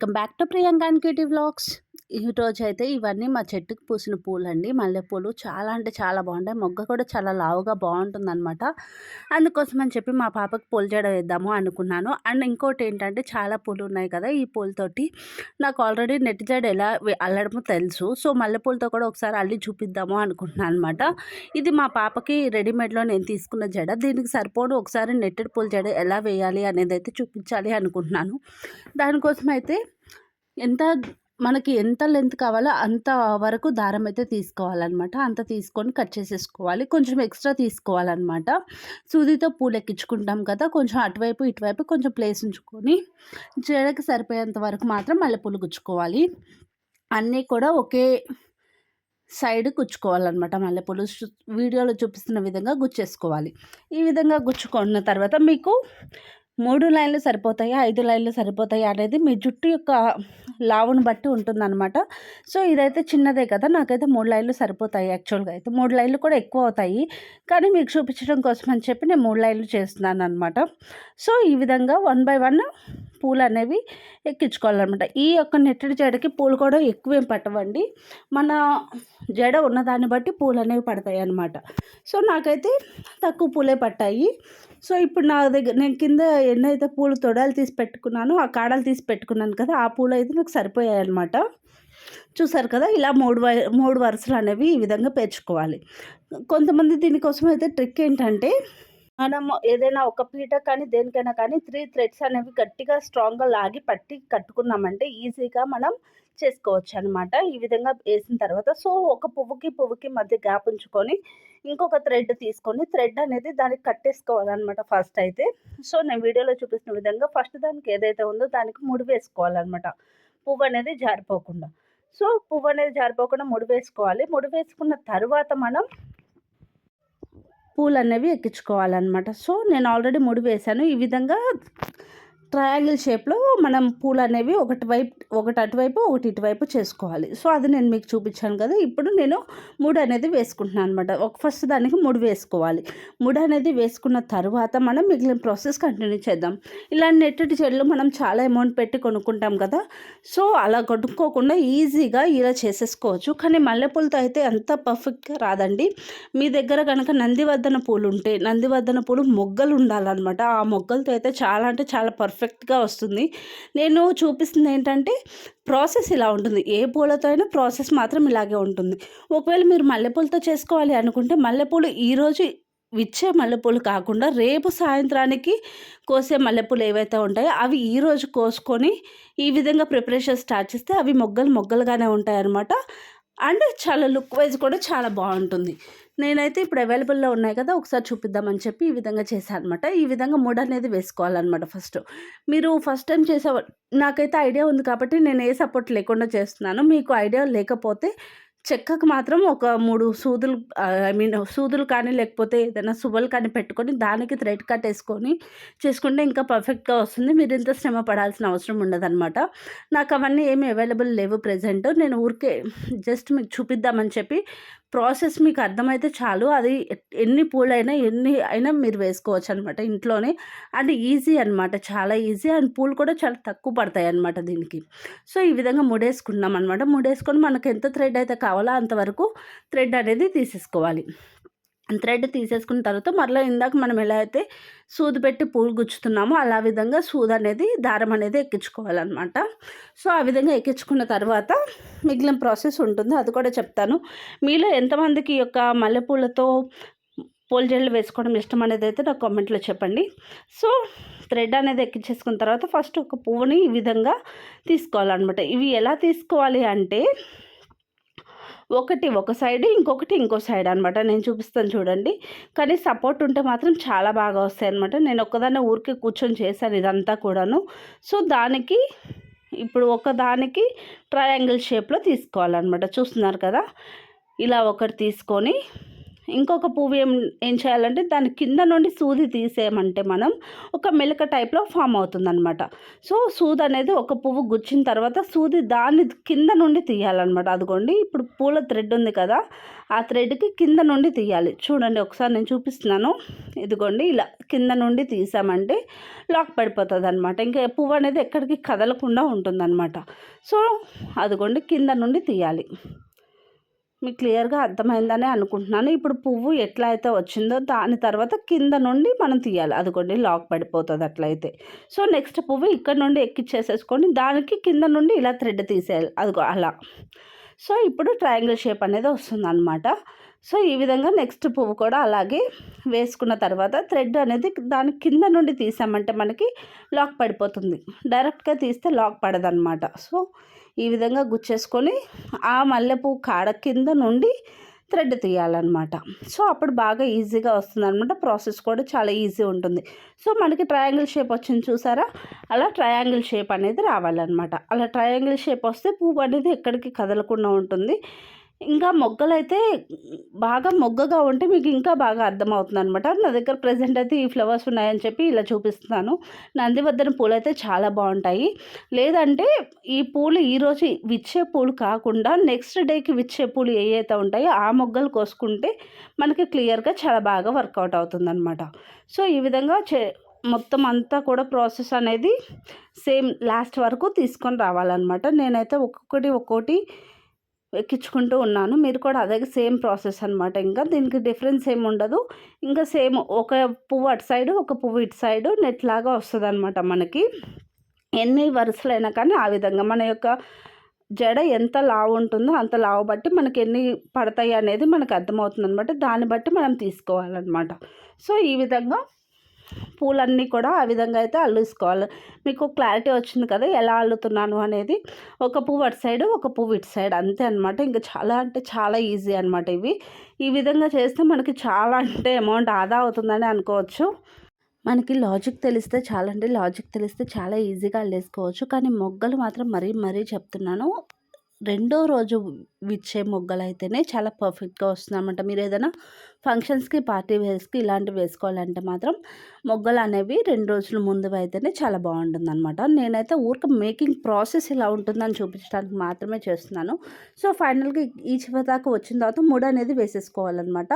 welcome back to Priyanka cutie vlogs ఈరోజు అయితే ఇవన్నీ మా చెట్టుకు పూసిన పూలండి. మల్లెపూలు చాలా అంటే చాలా బాగుంటాయి. మొగ్గ కూడా చాలా లావుగా బాగుంటుందన్నమాట. అందుకోసం అని చెప్పి మా పాపకు పూల జడ వేద్దాము అనుకున్నాను. అండ్ ఇంకోటి ఏంటంటే చాలా పూలు ఉన్నాయి కదా ఈ పూలతోటి. నాకు ఆల్రెడీ నెట్ జడ ఎలా అల్లడమో తెలుసు. సో మల్లెపూలతో కూడా ఒకసారి అల్లి చూపిద్దాము అనుకుంటున్నాను అనమాట ఇది మా పాపకి రెడీమేడ్లో నేను తీసుకున్న జడ. దీనికి సరిపోడు ఒకసారి నెట్టెడ్ పూల జడ ఎలా వేయాలి అనేది అయితే చూపించాలి అనుకుంటున్నాను. దానికోసం అయితే ఎంత మనకి ఎంత లెంత్ కావాలో అంత వరకు దారం అయితే తీసుకోవాలన్నమాట. అంత తీసుకొని కట్ చేసేసుకోవాలి. కొంచెం ఎక్స్ట్రా తీసుకోవాలన్నమాట. సూదితో పూలు ఎక్కించుకుంటాం కదా కొంచెం అటువైపు ఇటువైపు కొంచెం ప్లేస్ ఉంచుకొని జడకి సరిపోయేంత వరకు మాత్రం మల్లెపూలు గుచ్చుకోవాలి. అన్నీ కూడా ఒకే సైడ్ గుచ్చుకోవాలన్నమాట మల్లెపూలు. వీడియోలో చూపిస్తున్న విధంగా గుచ్చేసుకోవాలి. ఈ విధంగా గుచ్చుకున్న తర్వాత మీకు మూడు లైన్లు సరిపోతాయా ఐదు లైన్లు సరిపోతాయా అనేది మీ జుట్టు యొక్క లావును బట్టి ఉంటుందన్నమాట. సో ఇదైతే చిన్నదే కదా నాకైతే మూడు లైన్లు సరిపోతాయి యాక్చువల్గా అయితే. మూడు లైన్లు కూడా ఎక్కువ అవుతాయి. కానీ మీకు చూపించడం కోసం అని చెప్పి నేను మూడు లైన్లు చేస్తున్నాను అనమాట సో ఈ విధంగా వన్ బై వన్ పూలు అనేవి ఎక్కించుకోవాలన్నమాట. ఈ యొక్క నెట్టడి జడకి పూలు కూడా ఎక్కువేం పట్టవండి. మన జడ ఉన్నదాన్ని బట్టి పూలు అనేవి పడతాయి అన్నమాట సో నాకైతే తక్కువ పూలే పట్టాయి. సో ఇప్పుడు నా దగ్గర నేను కింద ఎన్నైతే పూలు తొడాలు తీసి పెట్టుకున్నానో ఆ కాడలు తీసి పెట్టుకున్నాను కదా ఆ పూలు అయితే నాకు సరిపోయాయి అనమాట చూసారు కదా ఇలా మూడు వై మూడు వరుసలు అనేవి ఈ విధంగా పేర్చుకోవాలి. కొంతమంది దీనికోసం అయితే ట్రిక్ ఏంటంటే మనం ఏదైనా ఒక పీట కానీ దేనికైనా కానీ త్రీ థ్రెడ్స్ అనేవి గట్టిగా స్ట్రాంగ్గా లాగి పట్టి కట్టుకున్నామంటే ఈజీగా మనం చేసుకోవచ్చు అనమాట ఈ విధంగా వేసిన తర్వాత సో ఒక పువ్వుకి పువ్వుకి మధ్య గ్యాప్ ఉంచుకొని ఇంకొక థ్రెడ్ తీసుకొని థ్రెడ్ అనేది దానికి కట్టేసుకోవాలన్నమాట ఫస్ట్ అయితే. సో నేను వీడియోలో చూపిస్తున్న విధంగా ఫస్ట్ దానికి ఏదైతే ఉందో దానికి ముడి వేసుకోవాలన్నమాట పువ్వు అనేది జారిపోకుండా. సో పువ్వు అనేది జారిపోకుండా ముడి వేసుకోవాలి. ముడి వేసుకున్న తర్వాత మనం పూలు అనేవి ఎక్కించుకోవాలన్నమాట సో నేను ఆల్రెడీ ముడి వేశాను. ఈ విధంగా ట్రయాంగిల్ షేప్లో మనం పూలు అనేవి ఒకటి వైపు ఒకటి అటువైపు ఒకటి ఇటువైపు చేసుకోవాలి. సో అది నేను మీకు చూపించాను కదా ఇప్పుడు నేను మూడు అనేది వేసుకుంటున్నాను అనమాట ఒక ఫస్ట్ దానికి మూడు వేసుకోవాలి. మూడు అనేది వేసుకున్న తర్వాత మనం మిగిలిన ప్రాసెస్ కంటిన్యూ చేద్దాం. ఇలాంటి నెట్టటి చెట్లు మనం చాలా అమౌంట్ పెట్టి కొనుక్కుంటాం కదా సో అలా కొనుక్కోకుండా ఈజీగా ఇలా చేసేసుకోవచ్చు. కానీ మల్లెపూలతో అయితే అంత పర్ఫెక్ట్గా రాదండి. మీ దగ్గర కనుక నందివర్ధన పూలు ఉంటే నందివర్ధన పూలు మొగ్గలు ఉండాలన్నమాట. ఆ మొగ్గలతో అయితే చాలా అంటే చాలా పర్ఫెక్ట్ పర్ఫెక్ట్గా వస్తుంది. నేను చూపిస్తుంది ఏంటంటే ప్రాసెస్ ఇలా ఉంటుంది. ఏ పూలతో అయినా ప్రాసెస్ మాత్రం ఇలాగే ఉంటుంది. ఒకవేళ మీరు మల్లెపూలతో చేసుకోవాలి అనుకుంటే మల్లెపూలు ఈరోజు విచ్చే మల్లెపూలు కాకుండా రేపు సాయంత్రానికి కోసే మల్లెపూలు ఏవైతే ఉంటాయో అవి ఈరోజు కోసుకొని ఈ విధంగా ప్రిపరేషన్ స్టార్ట్ చేస్తే అవి మొగ్గలు మొగ్గలుగానే ఉంటాయి అన్నమాట అండ్ చాలా లుక్ వైజ్ కూడా చాలా బాగుంటుంది. నేనైతే ఇప్పుడు అవైలబుల్లో ఉన్నాయి కదా ఒకసారి చూపిద్దామని చెప్పి ఈ విధంగా చేశాను అనమాట ఈ విధంగా ముడ్ అనేది వేసుకోవాలన్నమాట ఫస్ట్. మీరు ఫస్ట్ టైం చేసే నాకైతే ఐడియా ఉంది కాబట్టి నేను ఏ సపోర్ట్ లేకుండా చేస్తున్నాను. మీకు ఐడియా లేకపోతే చెక్కకు మాత్రం ఒక మూడు సూదులు ఐ మీన్ సూదులు కానీ లేకపోతే ఏదైనా సువ్వలు కానీ పెట్టుకొని దానికి థ్రెడ్ కట్ వేసుకొని చేసుకుంటే ఇంకా పర్ఫెక్ట్గా వస్తుంది. మీరు ఇంత శ్రమ పడాల్సిన అవసరం ఉండదన్నమాట. నాకు అవన్నీ ఏమి అవైలబుల్ లేవు ప్రజెంట్. నేను ఊరికే జస్ట్ మీకు చూపిద్దామని చెప్పి ప్రాసెస్ మీకు అర్థమైతే చాలు. అది ఎన్ని పూలైనా ఎన్ని అయినా మీరు వేసుకోవచ్చు అనమాట ఇంట్లోనే. అండ్ ఈజీ అనమాట చాలా ఈజీ. అండ్ పూలు కూడా చాలా తక్కువ పడతాయి అనమాట దీనికి. సో ఈ విధంగా ముడేసుకున్నాం అనమాట ముడేసుకొని మనకు ఎంత థ్రెడ్ అయితే కావాలో అంతవరకు థ్రెడ్ అనేది తీసేసుకోవాలి. థ్రెడ్ తీసేసుకున్న తర్వాత మరలా ఇందాక మనం ఎలా అయితే సూది పెట్టి పూలు గుచ్చుతున్నామో అలా విధంగా సూది అనేది దారం అనేది ఎక్కించుకోవాలన్నమాట. సో ఆ విధంగా ఎక్కించుకున్న తర్వాత మిగిలిన ప్రాసెస్ ఉంటుంది. అది కూడా చెప్తాను. మీలో ఎంతమందికి ఈ యొక్క మల్లెపూలతో పూల జడలు వేసుకోవడం ఇష్టం అనేది అయితే నాకు కామెంట్లో చెప్పండి. సో థ్రెడ్ అనేది ఎక్కించేసుకున్న తర్వాత ఫస్ట్ ఒక పువ్వుని ఈ విధంగా తీసుకోవాలన్నమాట. ఇవి ఎలా తీసుకోవాలి అంటే ఒకటి ఒక సైడ్ ఇంకొకటి ఇంకో సైడ్ అనమాట నేను చూపిస్తాను చూడండి. కానీ సపోర్ట్ ఉంటే మాత్రం చాలా బాగా వస్తాయి అనమాట నేను ఒక్కదాన్నే ఊరికే కూర్చొని చేశాను ఇదంతా కూడాను. సో దానికి ఇప్పుడు ఒకదానికి ట్రయాంగిల్ షేప్లో తీసుకోవాలన్నమాట. చూస్తున్నారు కదా? ఇలా ఒకటి తీసుకొని ఇంకొక పువ్వు ఏం ఏం చేయాలంటే దాని కింద నుండి సూది తీసేయమంటే మనం ఒక మెలక టైప్లో ఫామ్ అవుతుందన్నమాట. సో సూది అనేది ఒక పువ్వు గుచ్చిన తర్వాత సూది దాని కింద నుండి తీయాలన్నమాట. అదిగోండి ఇప్పుడు పూల థ్రెడ్ ఉంది కదా ఆ థ్రెడ్కి కింద నుండి తీయాలి. చూడండి ఒకసారి నేను చూపిస్తున్నాను. ఇదిగోండి ఇలా కింద నుండి తీసామంటే లాక్ పడిపోతుంది అనమాట ఇంకా పువ్వు అనేది ఎక్కడికి కదలకుండా ఉంటుందన్నమాట. సో అదిగోండి కింద నుండి తీయాలి. మీకు క్లియర్గా అర్థమైందని అనుకుంటున్నాను. ఇప్పుడు పువ్వు ఎట్లా అయితే వచ్చిందో దాని తర్వాత కింద నుండి మనం తీయాలి. అదిగోండి లాక్ పడిపోతుంది అట్లయితే. సో నెక్స్ట్ పువ్వు ఇక్కడ నుండి ఎక్కిచ్చేసేసుకొని దానికి కింద నుండి ఇలా థ్రెడ్ తీసేయాలి. అదిగో అలా. సో ఇప్పుడు ట్రయాంగిల్ షేప్ అనేది వస్తుంది అనమాట సో ఈ విధంగా నెక్స్ట్ పువ్వు కూడా అలాగే వేసుకున్న తర్వాత థ్రెడ్ అనేది దాని కింద నుండి తీసామంటే మనకి లాక్ పడిపోతుంది. డైరెక్ట్గా తీస్తే లాక్ పడదనమాట సో ఈ విధంగా గుచ్చేసుకొని ఆ మల్లెపూ కాడ కింద నుండి థ్రెడ్ తీయాలన్నమాట. సో అప్పుడు బాగా ఈజీగా వస్తుంది అనమాట ప్రాసెస్ కూడా చాలా ఈజీ ఉంటుంది. సో మనకి ట్రయాంగిల్ షేప్ వచ్చింది చూసారా? అలా ట్రయాంగిల్ షేప్ అనేది రావాలన్నమాట. అలా ట్రయాంగిల్ షేప్ వస్తే పువ్వు అనేది ఎక్కడికి కదలకుండా ఉంటుంది. ఇంకా మొగ్గలైతే బాగా మొగ్గగా ఉంటే మీకు ఇంకా బాగా అర్థమవుతుంది అనమాట నా దగ్గర ప్రజెంట్ అయితే ఈ ఫ్లవర్స్ ఉన్నాయని చెప్పి ఇలా చూపిస్తున్నాను. నందివర్ధన పూలు అయితే చాలా బాగుంటాయి. లేదంటే ఈ పూలు ఈరోజు విచ్చే పూలు కాకుండా నెక్స్ట్ డేకి విచ్చే పూలు ఏవైతే ఉంటాయో ఆ మొగ్గలు కోసుకుంటే మనకి క్లియర్గా చాలా బాగా వర్కౌట్ అవుతుందన్నమాట. సో ఈ విధంగా చే మొత్తం అంతా కూడా ప్రాసెస్ అనేది సేమ్ లాస్ట్ వరకు తీసుకొని రావాలన్నమాట. నేనైతే ఒక్కొక్కటి ఒక్కొక్కటి ఎక్కించుకుంటూ ఉన్నాను. మీరు కూడా అదే సేమ్ ప్రాసెస్ అనమాట ఇంకా దీనికి డిఫరెన్స్ ఏమి ఉండదు. ఇంకా సేమ్ ఒక పువ్వు అటు సైడు ఒక పువ్వు ఇటు సైడు నెట్ లాగా వస్తుంది అనమాట మనకి. ఎన్ని వరుసలైనా కానీ ఆ విధంగా మన యొక్క జడ ఎంత లావు ఉంటుందో అంత లావు బట్టి మనకి ఎన్ని పడతాయి అనేది మనకు అర్థమవుతుంది అనమాట దాన్ని బట్టి మనం తీసుకోవాలన్నమాట. సో ఈ విధంగా పూలన్నీ కూడా ఆ విధంగా అయితే అల్లుసుకోవాలి. మీకు క్లారిటీ వచ్చింది కదా ఎలా అల్లుతున్నాను అనేది. ఒక పువ్వు అటు సైడ్ ఒక పువ్వు ఇటు సైడ్ అంతే అనమాట ఇంకా చాలా అంటే చాలా ఈజీ అనమాట ఇవి. ఈ విధంగా చేస్తే మనకి చాలా అంటే అమౌంట్ ఆదా అవుతుందని అనుకోవచ్చు. మనకి లాజిక్ తెలిస్తే చాలా అంటే లాజిక్ తెలిస్తే చాలా ఈజీగా అల్లేసుకోవచ్చు. కానీ మొగ్గలు మాత్రం మరీ మరీ చెప్తున్నాను. రెండో రోజు విచ్చే మొగ్గలు అయితేనే చాలా పర్ఫెక్ట్గా వస్తుందన్నమాట. మీరు ఏదైనా ఫంక్షన్స్కి పార్టీ వేస్కి ఇలాంటివి వేసుకోవాలంటే మాత్రం మొగ్గలు అనేవి రెండు రోజుల ముందు అయితేనే చాలా బాగుంటుంది అనమాట నేనైతే ఊరికి మేకింగ్ ప్రాసెస్ ఇలా ఉంటుందని చూపించడానికి మాత్రమే చేస్తున్నాను. సో ఫైనల్గా ఈ చివరి దాకా వచ్చిన తర్వాత ముడి అనేది వేసేసుకోవాలన్నమాట.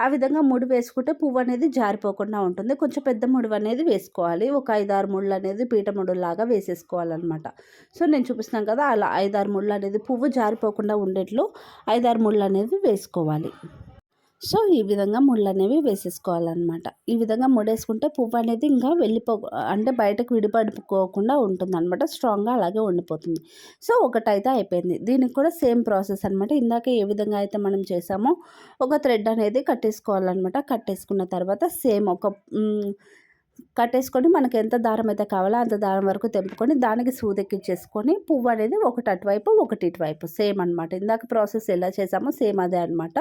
ఆ విధంగా ముడి వేసుకుంటే పువ్వు అనేది జారిపోకుండా ఉంటుంది. కొంచెం పెద్ద ముడి అనేది వేసుకోవాలి. ఒక ఐదారు ముళ్ళు అనేది పీట ముడులాగా వేసేసుకోవాలన్నమాట. సో నేను చూపిస్తున్నాను కదా అలా ఐదారు ముళ్ళు అనేది పువ్వు జారిపోకుండా ఉండేట్లు ఐదారు ముళ్ళు అనేవి వేసుకోవాలి. సో ఈ విధంగా ముళ్ళు అనేవి వేసేసుకోవాలన్నమాట. ఈ విధంగా ముడేసుకుంటే పువ్వు అనేది ఇంకా వెళ్ళిపో అంటే బయటకు విడిపడిపోకుండా ఉంటుంది అనమాట స్ట్రాంగ్గా అలాగే ఉండిపోతుంది. సో ఒకటైతే అయిపోయింది. దీనికి కూడా సేమ్ ప్రాసెస్ అనమాట ఇందాక ఏ విధంగా అయితే మనం చేసామో ఒక థ్రెడ్ అనేది కట్టేసుకోవాలన్నమాట. కట్టేసుకున్న తర్వాత సేమ్ ఒక కట్టేసుకొని మనకి ఎంత దారం అయితే కావాలో అంత దారం వరకు తెంపుకొని దానికి సూదెక్కించేసుకొని పువ్వు అనేది ఒకటి అటువైపు ఒకటి ఇటువైపు. సేమ్ అనమాట ఇందాక ప్రాసెస్ ఎలా చేసామో సేమ్ అదే అనమాట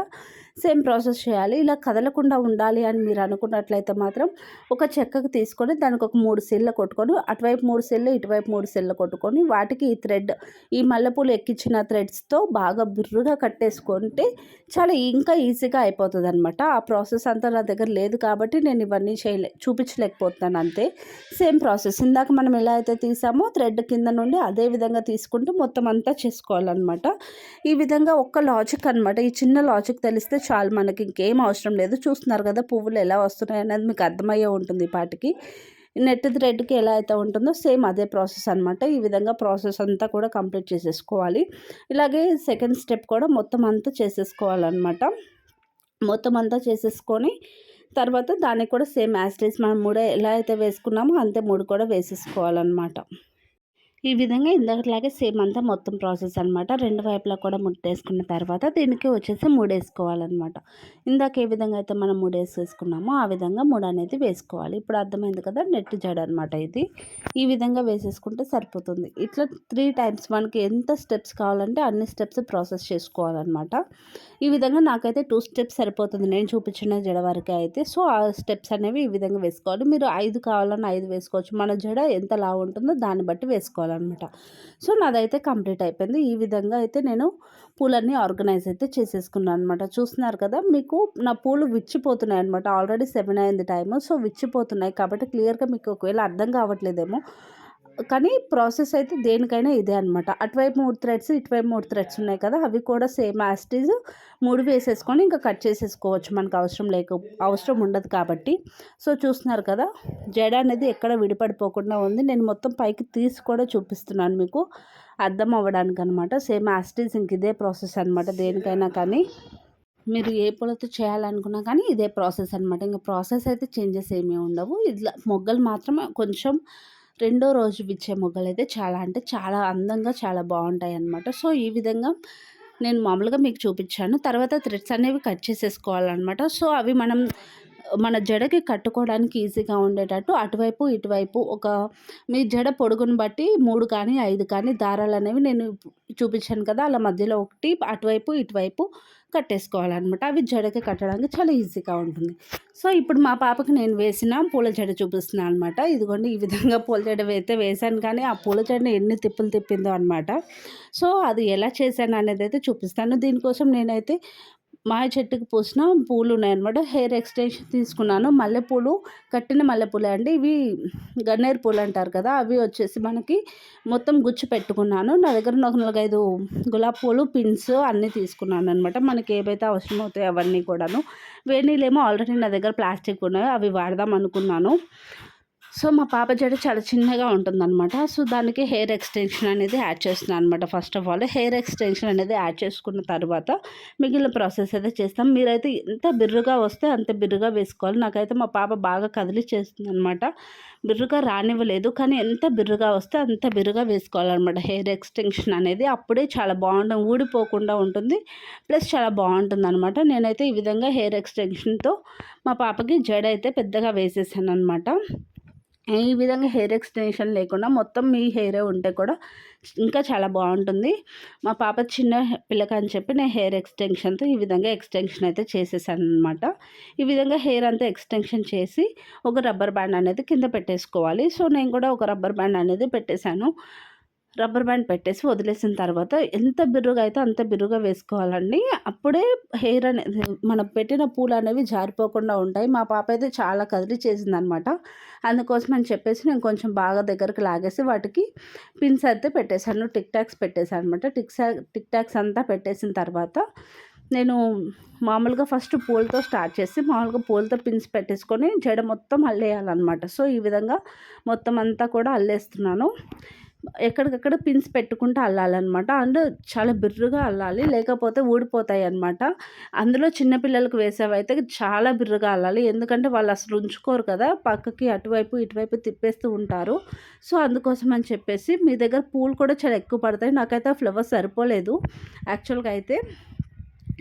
సేమ్ ప్రాసెస్ చేయాలి. ఇలా కదలకుండా ఉండాలి అని మీరు అనుకున్నట్లయితే మాత్రం ఒక చెక్కకు తీసుకొని దానికి ఒక మూడు సెల్లు కొట్టుకొని అటువైపు మూడు సెల్లు ఇటువైపు మూడు సెల్లు కొట్టుకొని వాటికి ఈ థ్రెడ్ ఈ మల్లెపూలు ఎక్కించిన థ్రెడ్స్తో బాగా బిర్రుగా కట్టేసుకుంటే చాలా ఇంకా ఈజీగా అయిపోతుంది అనమాట ఆ ప్రాసెస్ అంతా నా దగ్గర లేదు కాబట్టి నేను ఇవన్నీ చేయలే చూపించలేకపోతున్నాను అంతే. Same process. ఇందాక మనం ఎలా అయితే తీసామో థ్రెడ్ కింద నుండి అదే విధంగా తీసుకుంటూ మొత్తం అంతా చేసుకోవాలన్నమాట. ఈ విధంగా ఒక్క లాజిక్ అనమాట ఈ చిన్న లాజిక్ తెలిస్తే చాలు మనకి ఇంకేం అవసరం లేదు. చూస్తున్నారు కదా పువ్వులు ఎలా వస్తున్నాయి అనేది మీకు అర్థమయ్యే ఉంటుంది ఈ పాటికి. నెట్ థ్రెడ్కి ఎలా అయితే ఉంటుందో సేమ్ అదే ప్రాసెస్ అనమాట ఈ విధంగా ప్రాసెస్ అంతా కూడా కంప్లీట్ చేసేసుకోవాలి. ఇలాగే సెకండ్ స్టెప్ కూడా మొత్తం అంతా చేసేసుకోవాలన్నమాట. మొత్తం అంతా చేసేసుకొని తర్వాత దానికి కూడా సేమ్ యాస్టేజ్ మనం మూడు ఎలా అయితే వేసుకున్నామో అంతే మూడు కూడా వేసేసుకోవాలన్నమాట. ఈ విధంగా ఇందాకలాగే సేమ్ అంతా మొత్తం ప్రాసెస్ అనమాట రెండు వైపులా కూడా ముట్టేసుకున్న తర్వాత దీనికి వచ్చేసి మూడు వేసుకోవాలన్నమాట ఇందాక ఏ విధంగా అయితే మనం మూడు వేసేసుకున్నామో ఆ విధంగా మూడు అనేది వేసుకోవాలి. ఇప్పుడు అర్థమైంది కదా నెట్ జడ అనమాట ఇది. ఈ విధంగా వేసేసుకుంటే సరిపోతుంది. ఇట్లా త్రీ టైమ్స్ మనకి ఎంత స్టెప్స్ కావాలంటే అన్ని స్టెప్స్ ప్రాసెస్ చేసుకోవాలన్నమాట. ఈ విధంగా నాకైతే టూ స్టెప్స్ సరిపోతుంది. నేను చూపించిన జడ వరకే అయితే. సో ఆ స్టెప్స్ అనేవి ఈ విధంగా వేసుకోవాలి. మీరు ఐదు కావాలన్నా ఐదు వేసుకోవచ్చు. మన జడ ఎంత లావు ఉంటుందో దాన్ని బట్టి వేసుకోవాలి. చేసుకోవాలన్నమాట సో నాదైతే కంప్లీట్ అయిపోయింది. ఈ విధంగా అయితే నేను పూలన్నీ ఆర్గనైజ్ అయితే చేసేసుకున్నాను అనమాట చూస్తున్నారు కదా మీకు నా పూలు విచ్చిపోతున్నాయి అనమాట ఆల్రెడీ సెవెన్ అయింది టైము. సో విచ్చిపోతున్నాయి కాబట్టి క్లియర్గా మీకు ఒకవేళ అర్థం కావట్లేదేమో కానీ ప్రాసెస్ అయితే దేనికైనా ఇదే అనమాట అటువైపు మూడు థ్రెడ్స్ ఇటువైపు మూడు థ్రెడ్స్ ఉన్నాయి కదా అవి కూడా సేమ్ యాస్టీజ్ మూడు వేసేసుకొని ఇంకా కట్ చేసేసుకోవచ్చు మనకు అవసరం లేక అవసరం ఉండదు కాబట్టి. సో చూస్తున్నారు కదా జడ అనేది ఎక్కడ విడిపడిపోకుండా ఉంది. నేను మొత్తం పైకి తీసి కూడా చూపిస్తున్నాను మీకు. అర్థం అవ్వడానికి అనమాట సేమ్ యాస్టీజ్ ఇంక ఇదే ప్రాసెస్ అనమాట దేనికైనా కానీ. మీరు ఏ పూలతో చేయాలనుకున్నా కానీ ఇదే ప్రాసెస్ అనమాట ఇంకా ప్రాసెస్ అయితే చేంజెస్ ఏమీ ఉండవు. ఇట్లా మొగ్గలు మాత్రమే కొంచెం రెండో రోజు విచ్చే మొగ్గలు అయితే చాలా అంటే చాలా అందంగా చాలా బాగుంటాయి అన్నమాట సో ఈ విధంగా నేను మామూలుగా మీకు చూపించాను. తర్వాత థ్రెడ్స్ అనేవి కట్ చేసేసుకోవాలన్నమాట. సో అవి మనం మన జడకి కట్టుకోవడానికి ఈజీగా ఉండేటట్టు అటువైపు ఇటువైపు ఒక మీ జడ పొడుగును బట్టి మూడు కానీ ఐదు కానీ దారాలు అనేవి నేను చూపించాను కదా అలా మధ్యలో ఒకటి అటువైపు ఇటువైపు కట్టేసుకోవాలన్నమాట. అవి జడకి కట్టడానికి చాలా ఈజీగా ఉంటుంది. సో ఇప్పుడు మా పాపకి నేను వేసిన పూల జడ చూపిస్తున్నాను అనమాట ఇదిగోండి ఈ విధంగా పూల జడ అయితే వేశాను కానీ ఆ పూల జడని ఎన్ని తిప్పులు తిప్పిందో అనమాట సో అది ఎలా చేశాను అనేది అయితే చూపిస్తాను. దీనికోసం నేనైతే మా చెట్టుకు పూసిన పూలు ఉన్నాయన్నమాట హెయిర్ ఎక్స్టెన్షన్ తీసుకున్నాను. మల్లెపూలు కట్టిన మల్లెపూలు అండి. ఇవి గన్నేరు పూలు అంటారు కదా అవి వచ్చేసి మనకి మొత్తం గుచ్చి పెట్టుకున్నాను. నా దగ్గర ఒక నాలుగైదు గులాబీ పూలు పిన్స్ అన్నీ తీసుకున్నాను అనమాట మనకి ఏవైతే అవసరం అవుతాయి అవన్నీ కూడాను. వేణీలేమో ఆల్రెడీ నా దగ్గర ప్లాస్టిక్ ఉన్నాయి. అవి వాడదాం అనుకున్నాను. సో మా పాప జడ చాలా చిన్నగా ఉంటుందన్నమాట. సో దానికి హెయిర్ ఎక్స్టెన్షన్ అనేది యాడ్ చేస్తున్నాను అనమాట first of all. Hair extension అనేది యాడ్ చేసుకున్న తర్వాత మిగిలిన ప్రాసెస్ అయితే చేస్తాం. మీరైతే ఎంత బిర్రుగా వస్తే అంత బిర్రుగా వేసుకోవాలి. నాకైతే మా పాప బాగా కదిలి చేస్తుంది అనమాట బిర్రుగా రానివ్వలేదు. కానీ ఎంత బిర్రుగా వస్తే అంత బిర్రుగా వేసుకోవాలన్నమాట. హెయిర్ ఎక్స్టెన్షన్ అనేది అప్పుడే చాలా బాగుంటుంది ఊడిపోకుండా ఉంటుంది. ప్లస్ చాలా బాగుంటుంది అనమాట నేనైతే ఈ విధంగా హెయిర్ ఎక్స్టెన్షన్తో మా పాపకి జడ అయితే పెద్దగా వేసేసాను అనమాట ఈ విధంగా హెయిర్ ఎక్స్టెన్షన్ లేకుండా మొత్తం మీ హెయిరే ఉంటే కూడా ఇంకా చాలా బాగుంటుంది. మా పాప చిన్న పిల్లక అని చెప్పి నేను హెయిర్ ఎక్స్టెన్షన్తో ఈ విధంగా ఎక్స్టెన్షన్ అయితే చేసేసాను అనమాట ఈ విధంగా హెయిర్ అంతా ఎక్స్టెన్షన్ చేసి ఒక రబ్బర్ బ్యాండ్ అనేది కింద పెట్టేసుకోవాలి. సో నేను కూడా ఒక రబ్బర్ బ్యాండ్ అనేది పెట్టేశాను. రబ్బర్ బ్యాండ్ పెట్టేసి వదిలేసిన తర్వాత ఎంత బిర్రుగా అయితే అంత బిర్రుగా వేసుకోవాలండి. అప్పుడే హెయిర్ అనేది మనం పెట్టిన పూలు అనేవి జారిపోకుండా ఉంటాయి. మా పాప అయితే చాలా కదిలి చేసిందనమాట. అందుకోసం అని చెప్పేసి నేను కొంచెం బాగా దగ్గరకు లాగేసి వాటికి పిన్స్ అయితే పెట్టేశాను. టిక్ టాక్స్ పెట్టేశాను అనమాట టిక్స్ టిక్ టాక్స్ అంతా పెట్టేసిన తర్వాత నేను మామూలుగా ఫస్ట్ పూలతో స్టార్ట్ చేసి మామూలుగా పూలతో పిన్స్ పెట్టేసుకొని జడ మొత్తం అల్లేయాలన్నమాట సో ఈ విధంగా మొత్తం అంతా కూడా అల్లేస్తున్నాను. ఎక్కడికక్కడ పిన్స్ పెట్టుకుంటూ అల్లాలన్నమాట. అండ్ చాలా బిర్రుగా అల్లాలి లేకపోతే ఊడిపోతాయి అనమాట అందులో చిన్నపిల్లలకు వేసేవైతే చాలా బిర్రుగా అల్లాలి. ఎందుకంటే వాళ్ళు అసలు ఉంచుకోరు కదా పక్కకి అటువైపు ఇటువైపు తిప్పేస్తూ ఉంటారు. సో అందుకోసం అని చెప్పేసి మీ దగ్గర పూలు కూడా చాలా ఎక్కువ పడతాయి. నాకైతే ఆ ఫ్లవర్స్ సరిపోలేదు. యాక్చువల్గా అయితే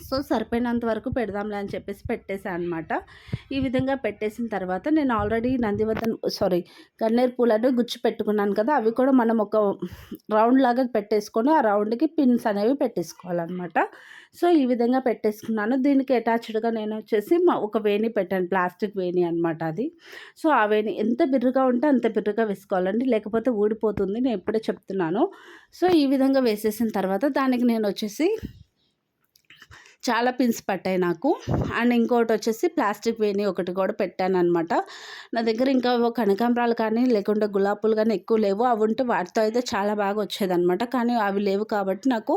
సో సరిపోయినంత వరకు పెడదాంలే అని చెప్పేసి పెట్టేశాను అనమాట ఈ విధంగా పెట్టేసిన తర్వాత నేను ఆల్రెడీ నందివర్ధన్ సారీ గన్నేరు పూలను గుచ్చి పెట్టుకున్నాను కదా అవి కూడా మనం ఒక రౌండ్ లాగా పెట్టేసుకొని ఆ రౌండ్కి పిన్స్ అనేవి పెట్టేసుకోవాలన్నమాట. సో ఈ విధంగా పెట్టేసుకున్నాను. దీనికి అటాచ్డ్గా నేను వచ్చేసి ఒక వేణి పెట్టాను ప్లాస్టిక్ వేణి అనమాట అది. సో ఆ వేణి ఎంత బిర్రుగా ఉంటే అంత బిర్రుగా వేసుకోవాలండి లేకపోతే ఊడిపోతుంది నేను ఇప్పుడే చెప్తున్నాను. సో ఈ విధంగా వేసేసిన తర్వాత దానికి నేను వచ్చేసి చాలా పిన్స్ పట్టాయి నాకు. అండ్ ఇంకోటి వచ్చేసి ప్లాస్టిక్ వేణి ఒకటి కూడా పెట్టాను అనమాట నా దగ్గర ఇంకా కనకాంబరాలు కానీ లేకుంటే గులాబీలు కానీ ఎక్కువ లేవు. అవి ఉంటే వాటితో అయితే చాలా బాగా వచ్చేదనమాట కానీ అవి లేవు కాబట్టి నాకు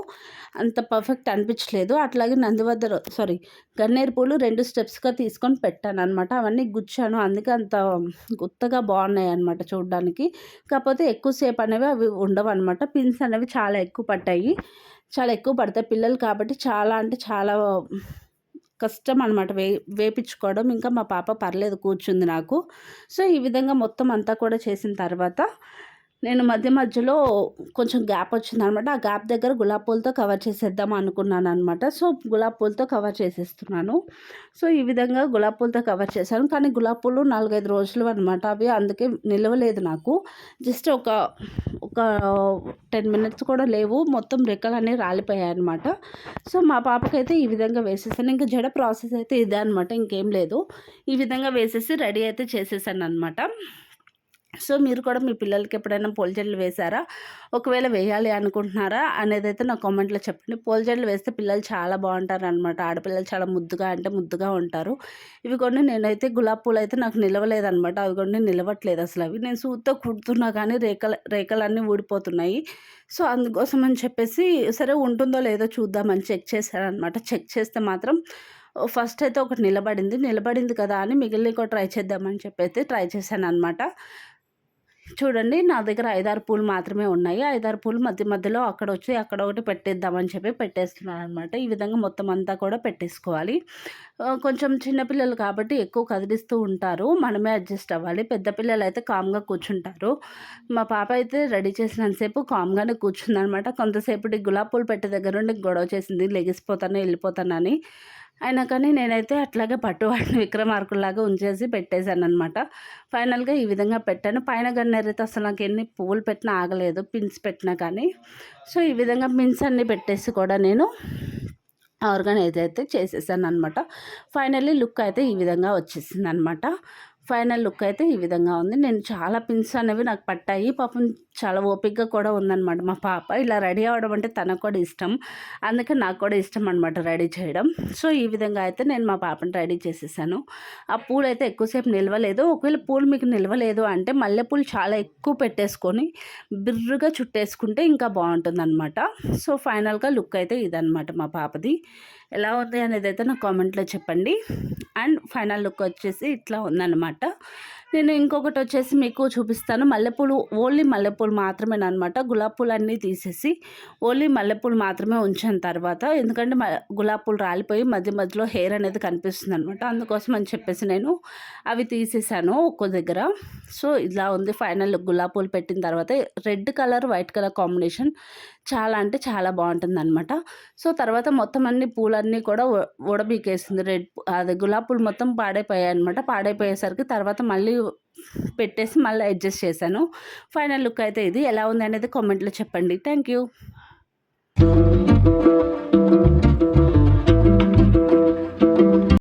అంత పర్ఫెక్ట్ అనిపించలేదు. అట్లాగే నందివద్ద సారీ గన్నేరు పూలు రెండు స్టెప్స్గా తీసుకొని పెట్టాను అనమాట అవన్నీ గుచ్చాను. అందుకే అంత గుత్తగా బాగున్నాయి అనమాట చూడడానికి. కాకపోతే ఎక్కువసేపు అనేవి అవి ఉండవు అనమాట పిన్స్ అనేవి చాలా ఎక్కువ పట్టాయి. చాలా ఎక్కువ పడతాయి పిల్లలు కాబట్టి చాలా అంటే చాలా కష్టం అనమాట వే వేపించుకోవడం. ఇంకా మా పాప పర్లేదు కూర్చుంది నాకు. సో ఈ విధంగా మొత్తం అంతా కూడా చేసిన తర్వాత నేను మధ్య మధ్యలో కొంచెం గ్యాప్ వచ్చింది అనమాట ఆ గ్యాప్ దగ్గర గులాబ్ పూలతో కవర్ చేసేద్దాం అనుకున్నాను అనమాట సో గులాబ్ పూలతో కవర్ చేసేస్తున్నాను. సో ఈ విధంగా గులాబీ పూలతో కవర్ చేశాను. కానీ గులాబీ పూలు నాలుగైదు రోజులు అనమాట అవి అందుకే నిలవలేదు నాకు. జస్ట్ ఒక ఒక టెన్ మినిట్స్ కూడా లేవు. మొత్తం రెక్కలు అనేవి రాలిపోయాయి అనమాట సో మా పాపకైతే ఈ విధంగా వేసేసాను. ఇంకా జడ ప్రాసెస్ అయితే ఇదే అనమాట ఇంకేం లేదు. ఈ విధంగా వేసేసి రెడీ అయితే చేసేసాను అనమాట సో మీరు కూడా మీ పిల్లలకి ఎప్పుడైనా పూలజడలు వేశారా ఒకవేళ వేయాలి అనుకుంటున్నారా? అనేది అయితే నా కామెంట్లో చెప్పండి. పూలజడలు వేస్తే పిల్లలు చాలా బాగుంటారు అనమాట ఆడపిల్లలు చాలా ముద్దుగా అంటే ముద్దుగా ఉంటారు. ఇవి కొన్ని నేనైతే గులాబ్ పూలు అయితే నాకు నిలవలేదనమాట అవి కొన్ని నిలవట్లేదు అసలు అవి. నేను సూత్తో కుడుతున్నా కానీ రేఖలు రేఖలన్నీ ఊడిపోతున్నాయి. సో అందుకోసం అని చెప్పేసి సరే ఉంటుందో లేదో చూద్దామని చెక్ చేశారనమాట చెక్ చేస్తే మాత్రం ఫస్ట్ అయితే ఒకటి నిలబడింది. నిలబడింది కదా అని మిగిలిన కూడా ట్రై చేద్దామని చెప్పి అయితే ట్రై చేశాను అనమాట చూడండి నా దగ్గర ఐదారు పూలు మాత్రమే ఉన్నాయి. ఐదారు పూలు మధ్య మధ్యలో అక్కడ వచ్చి అక్కడ ఒకటి పెట్టేద్దామని చెప్పి పెట్టేస్తున్నాను అనమాట ఈ విధంగా మొత్తం అంతా కూడా పెట్టేసుకోవాలి. కొంచెం చిన్నపిల్లలు కాబట్టి ఎక్కువ కదిలిస్తూ ఉంటారు. మనమే అడ్జస్ట్ అవ్వాలి. పెద్ద పిల్లలు అయితే కామ్గా కూర్చుంటారు. మా పాప అయితే రెడీ చేసినంతసేపు కామ్గానే కూర్చుందనమాట కొంతసేపటి గులాబీ పూలు పెట్టే దగ్గర నుండి గొడవ చేసింది. లెగిసిపోతాను వెళ్ళిపోతానని అయినా కానీ నేనైతే అట్లాగే పట్టువాడిని విక్రమార్కుల్లాగా ఉంచేసి పెట్టేశాను అనమాట ఫైనల్గా ఈ విధంగా పెట్టాను. పైన గన్నేరైతే అసలు నాకు ఎన్ని పువ్వులు పెట్టినా ఆగలేదు పిన్స్ పెట్టినా కానీ. సో ఈ విధంగా పిన్స్ అన్నీ పెట్టేసి కూడా నేను ఆర్గనైజ్ అయితే చేసేసాను అనమాట ఫైనల్లీ లుక్ అయితే ఈ విధంగా వచ్చేసింది అనమాట ఫైనల్ లుక్ అయితే ఈ విధంగా ఉంది. నేను చాలా పిన్స్ అనేవి నాకు పట్టాయి. పాపం చాలా ఓపిక్గా కూడా ఉందన్నమాట. మా పాప ఇలా రెడీ అవ్వడం అంటే తనకు కూడా ఇష్టం. అందుకే నాకు కూడా ఇష్టం అనమాట రెడీ చేయడం. సో ఈ విధంగా అయితే నేను మా పాపని రెడీ చేసేసాను. ఆ పూలు అయితే ఎక్కువసేపు నిలవలేదు. ఒకవేళ పూలు మీకు నిలవలేదు అంటే మల్లెపూలు చాలా ఎక్కువ పెట్టేసుకొని బిర్రుగా చుట్టేసుకుంటే ఇంకా బాగుంటుంది సో ఫైనల్గా లుక్ అయితే ఇదనమాట మా పాపది. ఎలా ఉంది అనేది అయితే నాకు కామెంట్లో చెప్పండి. అండ్ ఫైనల్ లుక్ వచ్చేసి ఇట్లా ఉందన్నమాట. అనమాట నేను ఇంకొకటి వచ్చేసి మీకు చూపిస్తాను. మల్లెపూలు ఓన్లీ మల్లెపూలు మాత్రమే అనమాట గులాబీ పూలు అన్నీ తీసేసి ఓన్లీ మల్లెపూలు మాత్రమే ఉంచిన తర్వాత ఎందుకంటే గులాబీ పూలు రాలిపోయి మధ్య మధ్యలో హెయిర్ అనేది కనిపిస్తుంది అనమాట అందుకోసం అని చెప్పేసి నేను అవి తీసేసాను ఒక్కో దగ్గర. సో ఇలా ఉంది. ఫైనల్ గులాబీ పూలు పెట్టిన తర్వాత red colour white colour combination చాలా అంటే చాలా బాగుంటుంది అనమాట సో తర్వాత మొత్తం అన్ని పూలన్నీ కూడా ఉడబీకేసింది రెడ్ అది గులాబీ పూలు మొత్తం పాడైపోయాయి అనమాట పాడైపోయేసరికి తర్వాత మళ్ళీ పెట్టేసి మళ్ళీ అడ్జస్ట్ చేశాను. ఫైనల్ లుక్ అయితే ఇది. ఎలా ఉంది అనేది కామెంట్లో చెప్పండి. Thank you